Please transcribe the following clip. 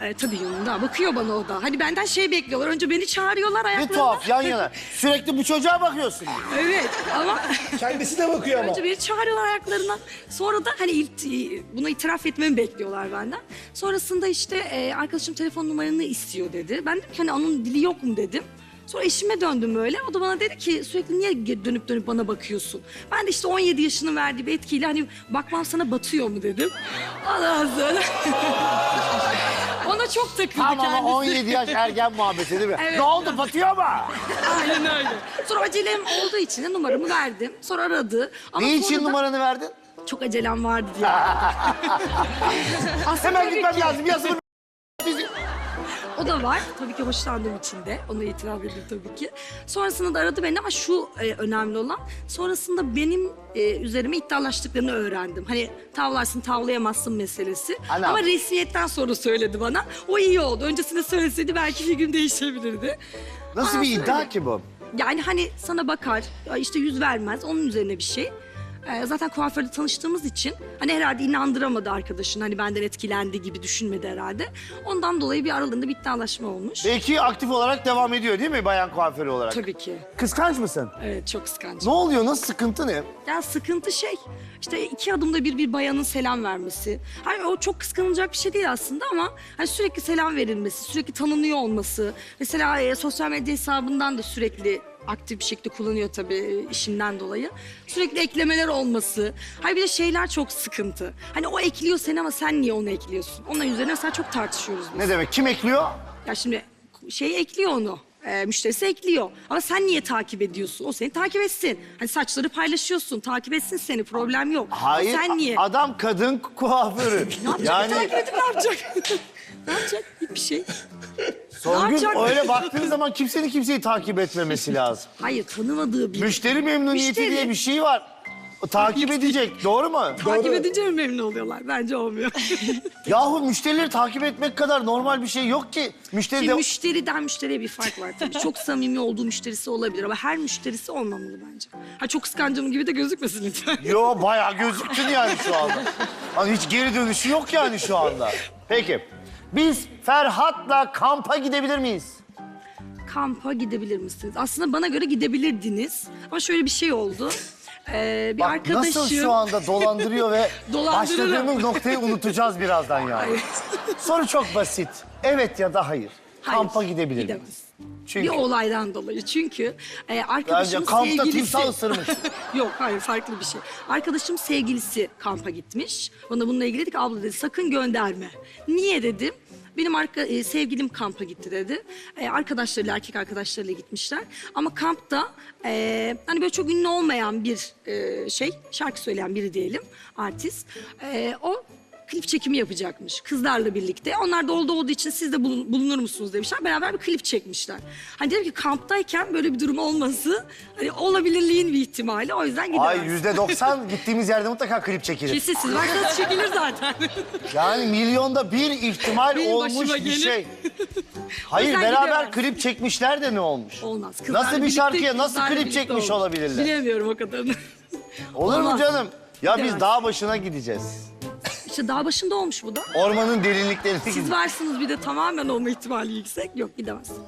E, tabii yanında. Bakıyor bana o da. Hani benden şey bekliyorlar. Önce beni çağırıyorlar Ne ayaklarına. tuhaf yan yana. Sürekli bu çocuğa bakıyorsun. Evet ama Kendisi de bakıyor ama. önce beni çağırıyorlar ayaklarına. Sonra da hani ilt- bunu itiraf etmemi bekliyorlar benden. Sonrasında işte e, arkadaşım telefon numaranı istiyor dedi. Ben dedim ki hani onun dili yok mu dedim. Sonra eşime döndüm böyle. O da bana dedi ki sürekli niye ge- dönüp dönüp bana bakıyorsun? Ben de işte 17 yaşının verdiği bir etkiyle hani bakmam sana batıyor mu dedim. Ondan sonra... Çok takıldı Tam kendisi. ama 17 yaş ergen muhabbeti değil mi? Evet. Ne oldu batıyor mu? Aynen öyle. Sonra acelem olduğu için de numaramı verdim. Sonra aradı. Ama Ne sonra için da numaranı verdin? Çok acelem vardı diye. Hemen gitmem lazım. Yazımı O da var. Tabii ki hoşlandığım için de. Onu itiraf edeyim tabii ki. Sonrasında da aradı beni ama şu e, önemli olan. Sonrasında benim e, üzerime iddialaştıklarını öğrendim. Hani tavlarsın tavlayamazsın meselesi. Anam. Ama resmiyetten sonra söyledi bana. O iyi oldu. Öncesinde söyleseydi belki fikrim değişebilirdi. Nasıl Aa, bir iddia söyle. ki bu? Yani hani sana bakar, işte yüz vermez, onun üzerine bir şey. Ee, zaten kuaförde tanıştığımız için hani herhalde inandıramadı arkadaşın. Hani benden etkilendi gibi düşünmedi herhalde. Ondan dolayı bir aralarında bir iddialaşma olmuş. Belki aktif olarak devam ediyor değil mi bayan kuaförü olarak? Tabii ki. Kıskanç mısın? Evet çok kıskanç. Ne oluyor? Nasıl sıkıntı ne? Ya sıkıntı şey işte iki adımda bir bir bayanın selam vermesi. Hani o çok kıskanılacak bir şey değil aslında ama hani sürekli selam verilmesi, sürekli tanınıyor olması. Mesela e, sosyal medya hesabından da sürekli aktif bir şekilde kullanıyor tabii e, işinden dolayı. Sürekli eklemeler olması. Hani bir de şeyler çok sıkıntı. Hani o ekliyor seni ama sen niye onu ekliyorsun? Onun üzerine mesela çok tartışıyoruz biz. Ne demek? Kim ekliyor? Ya şimdi şey ekliyor onu. E, müşterisi ekliyor. Ama sen niye takip ediyorsun? O seni takip etsin. Hani saçları paylaşıyorsun. Takip etsin seni. Problem yok. Ama Hayır. sen niye? Adam kadın kuaförü. ne yapacak? Takip edip ne yapacak? ne yapacak? Hiçbir şey. Songül yapacak? öyle baktığın zaman kimsenin kimseyi takip etmemesi lazım. Hayır tanımadığı bir. Müşteri memnuniyeti Müşteri. diye bir şey var. O takip edecek. Doğru mu? Takip edince mi memnun oluyorlar? Bence olmuyor. Yahu müşterileri takip etmek kadar normal bir şey yok ki. Müşteri Şimdi de... müşteriden müşteriye bir fark var tabii. Çok samimi olduğu müşterisi olabilir ama her müşterisi olmamalı bence. Ha çok kıskancım gibi de gözükmesin lütfen. Yo bayağı gözüktün yani şu anda. Hani hiç geri dönüşü yok yani şu anda. Peki. Biz Ferhat'la kampa gidebilir miyiz? Kampa gidebilir misiniz? Aslında bana göre gidebilirdiniz. Ama şöyle bir şey oldu. Ee, bir Bak arkadaşım... nasıl şu anda dolandırıyor ve başladığımız noktayı unutacağız birazdan yani. Soru çok basit. Evet ya da hayır. Kampa gidebilir miyiz? Gidemez. Çünkü Bir olaydan dolayı. Çünkü e, arkadaşımın kampta sevgilisi... timsah ısırmış. Yok hayır farklı bir şey. Arkadaşım sevgilisi kampa gitmiş. Bana bununla ilgili dedi ki abla dedi sakın gönderme. Niye dedim. Benim arka, e, sevgilim kampa gitti dedi. E, arkadaşlarıyla, erkek arkadaşlarıyla gitmişler. Ama kampta e, hani böyle çok ünlü olmayan bir e, şey, şarkı söyleyen biri diyelim, artist. E, o klip çekimi yapacakmış kızlarla birlikte. Onlar da oldu olduğu için siz de bulun- bulunur musunuz demişler. Beraber bir klip çekmişler. Hani dedim ki kamptayken böyle bir durum olması hani olabilirliğin bir ihtimali. O yüzden gidemez. Ay yüzde doksan gittiğimiz yerde mutlaka klip çekilir. Kesin siz varsanız çekilir zaten. Yani milyonda bir ihtimal Benim olmuş başıma bir gelir. şey. Hayır yüzden beraber gidemez. klip çekmişler de ne olmuş? Olmaz. Kızlarla Nasıl bir birlikte, şarkıya nasıl kızlarla klip birlikte çekmiş olmaz. olabilirler? Bilemiyorum o kadarını. Olur mu Olmaz. canım? Ya biz Gidemez. dağ başına gideceğiz. İşte dağ başında olmuş bu da. Ormanın derinliklerine Siz varsınız bir de tamamen olma ihtimali yüksek. Yok gidemez.